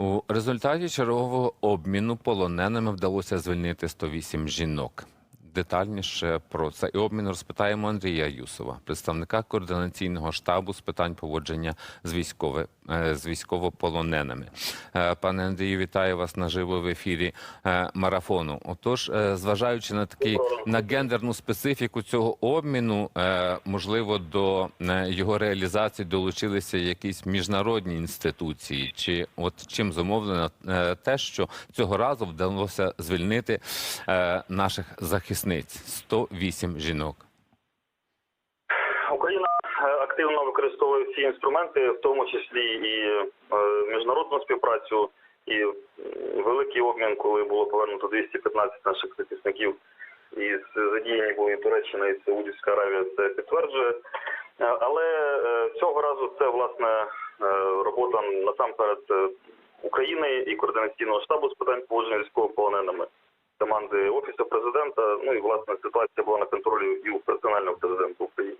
У результаті чергового обміну полоненими вдалося звільнити 108 жінок. Детальніше про цей обмін розпитаємо Андрія Юсова, представника координаційного штабу з питань поводження з військове е, з військовополоненими. Е, Пане Андрію, вітаю вас наживо в ефірі е, марафону. Отож, е, зважаючи на такий на гендерну специфіку цього обміну, е, можливо, до е, його реалізації долучилися якісь міжнародні інституції, чи от чим зумовлено е, те, що цього разу вдалося звільнити е, наших захисниць 108 жінок. Україна е, активно всі інструменти, в тому числі і е, міжнародну співпрацю, і великий обмін, коли було повернуто 215 наших захисників, і задіяні були Туреччина і Саудівська Аравія. Це підтверджує. Е, Але е, цього разу це власне робота насамперед України і координаційного штабу з питань поводження військовополоненими команди офісу президента. Ну і власне ситуація була на контролі і у персонального президента України.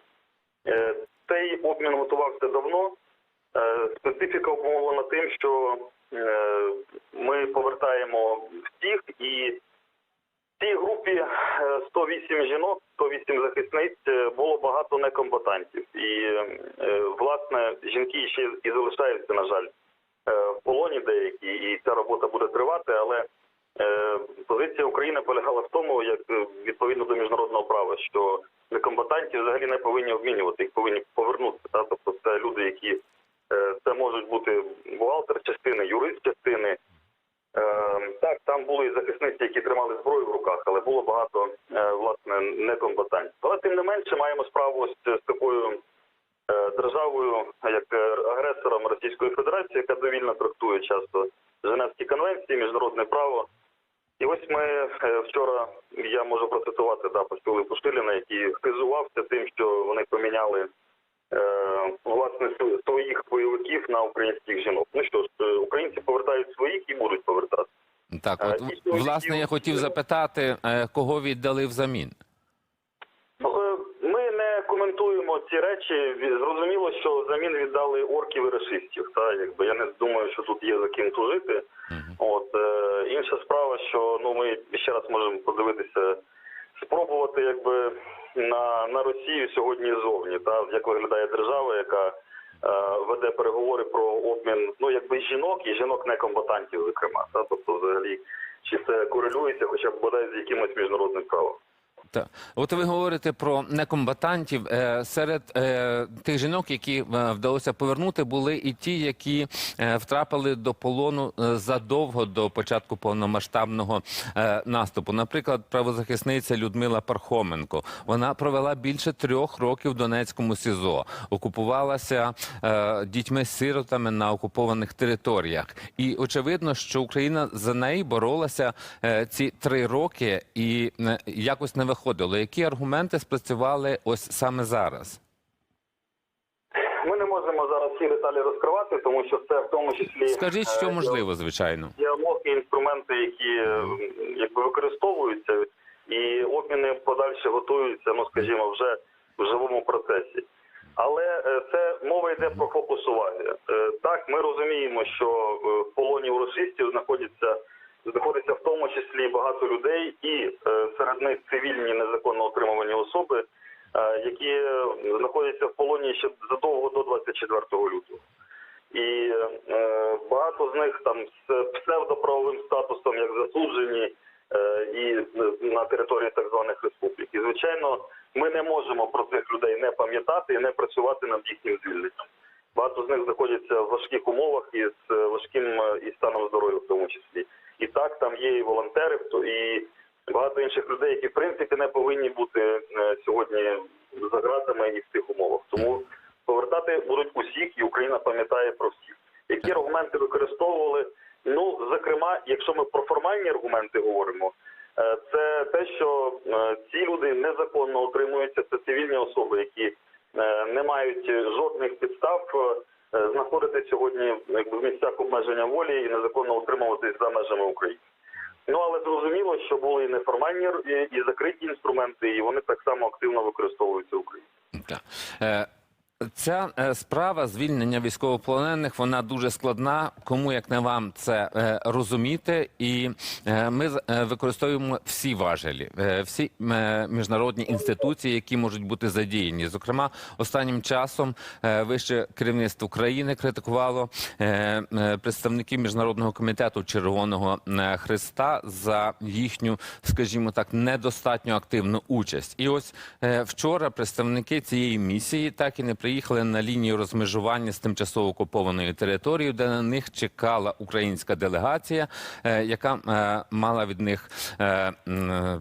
Е, Цей обмін готувався давно. Е, Специфіка обумовлена тим, що е, ми повертаємо всіх, і в цій групі е, 108 жінок, 108 захисниць е, було багато некомбатантів. І е, власне жінки ще і залишаються, на жаль, е, в полоні деякі, і ця робота буде тривати, але Е, Позиція України полягала в тому, як е, відповідно до міжнародного права, що некомбатантів взагалі не повинні обмінювати, їх повинні повернути. Та? Тобто це люди, які е, це можуть бути бухгалтер частини, юрист частини. Е, Так, там були і захисниці, які тримали зброю в руках, але було багато е, власне некомбатантів. Але тим не менше маємо справу з, такою е, державою, як е, агресором Російської Федерації, яка довільно трактує часто Женевські конвенції, міжнародне право. І ось ми е, вчора, я можу процитувати да, почули Пушиліна, який хизувався тим, що вони поміняли е, власне своїх бойовиків на українських жінок. Ну що ж, е, українці повертають своїх і будуть повертати. Так, от власне я хотів запитати, е, кого віддали взамін. Не коментуємо ці речі. Зрозуміло, що замін віддали орків і расистів. Та якби я не думаю, що тут є за ким тужити. От е, інша справа, що ну ми ще раз можемо подивитися, спробувати якби на, на Росію сьогодні зовні, та як виглядає держава, яка е, веде переговори про обмін ну якби жінок і жінок некомбатантів, зокрема, та тобто взагалі чи це корелюється, хоча б бодай з якимось міжнародним правом. Так, от ви говорите про некомбатантів. Е, Серед е, тих жінок, які е, вдалося повернути, були і ті, які втрапили до полону задовго до початку повномасштабного наступу. Наприклад, правозахисниця Людмила Пархоменко. Вона провела більше трьох років в Донецькому СІЗО, окупувалася дітьми-сиротами на окупованих територіях. І очевидно, що Україна за неї боролася ці три роки і якось не виходило. Які аргументи спрацювали ось саме зараз? Ми не можемо зараз всі деталі розкривати, тому що це в тому числі Скажіть, що е, можливо, звичайно. діалог і інструменти, які е, якби використовуються, і обміни подальше готуються, ну скажімо, вже в живому процесі. Але е, це мова йде про фокус уваги. Так, ми розуміємо, що в полоні у расистів знаходяться знаходиться в тому числі багато людей, е, них цивільні незаконно отримувані особи, е, які знаходяться в полоні ще задовго до 24 лютого. І е, багато з них там з псевдоправовим статусом, як засуджені, е, і на території так званих республік. І звичайно, ми не можемо про цих людей не пам'ятати і не працювати над їхнім звільненням. Багато з них знаходяться в важких умовах і з важким і станом здоров'я, в тому числі. І так там є і волонтери, і багато інших людей, які в принципі не повинні бути е, сьогодні за ґратами і в цих умовах. Тому повертати будуть усіх, і Україна пам'ятає про всіх. Які аргументи використовували? Ну, зокрема, якщо ми про формальні аргументи говоримо, е, це те, що е, ці люди незаконно отримуються, це цивільні особи, які не мають жодних підстав знаходитись сьогодні якби в місцях обмеження волі і незаконно утримуватись за межами України. Ну але зрозуміло, що були і неформальні і, закриті інструменти, і вони так само активно використовуються в Україні. Так. Ця е, справа звільнення військовополонених вона дуже складна. Кому як не вам це е, розуміти, і е, ми використовуємо всі важелі, всі міжнародні інституції, які можуть бути задіяні. Зокрема, останнім часом вище керівництво країни критикувало представників міжнародного комітету Червоного Христа за їхню, скажімо так, недостатньо активну участь. І ось вчора представники цієї місії так і не приїхали на лінію розмежування з тимчасово окупованою територією, де на них чекала українська делегація, е, яка е, мала від них е,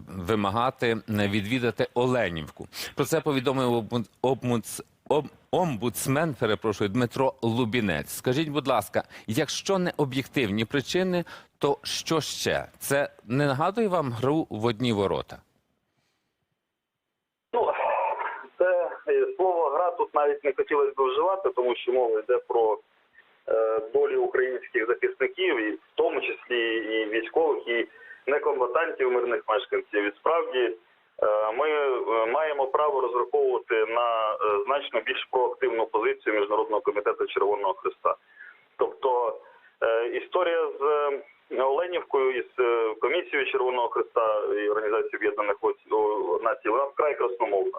вимагати відвідати Оленівку. Про це повідомив обмуд- обмудс- об- омбудсмен, перепрошую, Дмитро Лубінець. Скажіть, будь ласка, якщо не об'єктивні причини, то що ще? Це не нагадує вам гру в одні ворота? Ну, це е, слово гра тут навіть не хотілося б вживати, тому що мова йде про е, долі українських захисників, і в тому числі і військових, і некомбатантів, мирних мешканців. І справді е, ми е, маємо право розраховувати на значно більш проактивну позицію Міжнародного комітету Червоного Христа. Тобто історія з Оленівкою і з е, комісією Червоного Христа і Організацією Об'єднаних Націй вона вкрай красномовна.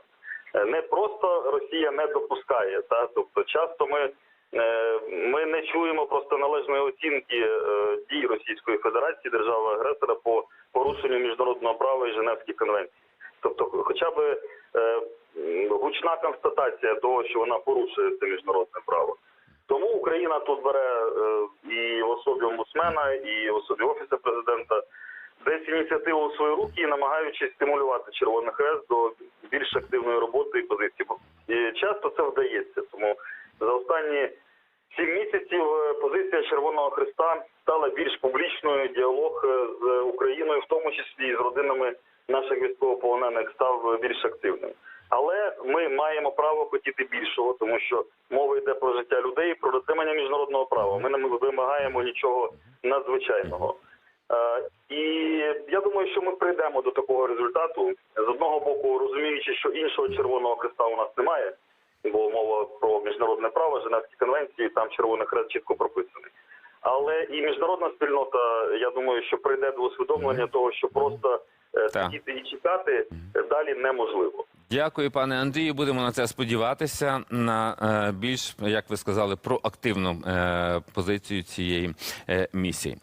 Е, Не просто Росія не допускає, та тобто часто ми, е, ми не чуємо просто належної оцінки е, дій Російської Федерації, держави агресора по порушенню міжнародного права і Женевських конвенцій. Тобто, хоча б гучна констатація того, що вона порушує це міжнародне право. Тому Україна тут бере і в особі омбудсмена, і в особі офісу президента десь ініціативу у свої руки і намагаючись стимулювати Червоний Хрест до більш активної роботи і позиції. І часто це вдається. Тому за останні сім місяців е, позиція Червоного Хреста стала більш публічною. Діалог е, з Україною, в тому числі і з родинами наших військовополонених, став більш активним. Але ми маємо право хотіти більшого, тому що мова йде про життя людей, про дотримання міжнародного права. Ми не вимагаємо нічого надзвичайного. Думаю, що ми прийдемо до такого результату. З одного боку, розуміючи, що іншого червоного хреста у нас немає, бо мова про міжнародне право, Женевські конвенції, там червоний хрест чітко прописаний. Але і міжнародна спільнота, я думаю, що прийде до усвідомлення того, що просто е, сидіти і чекати е, далі неможливо. Дякую, пане Андрію. Будемо на це сподіватися на е, більш, як ви сказали, проактивну е, позицію цієї е, місії.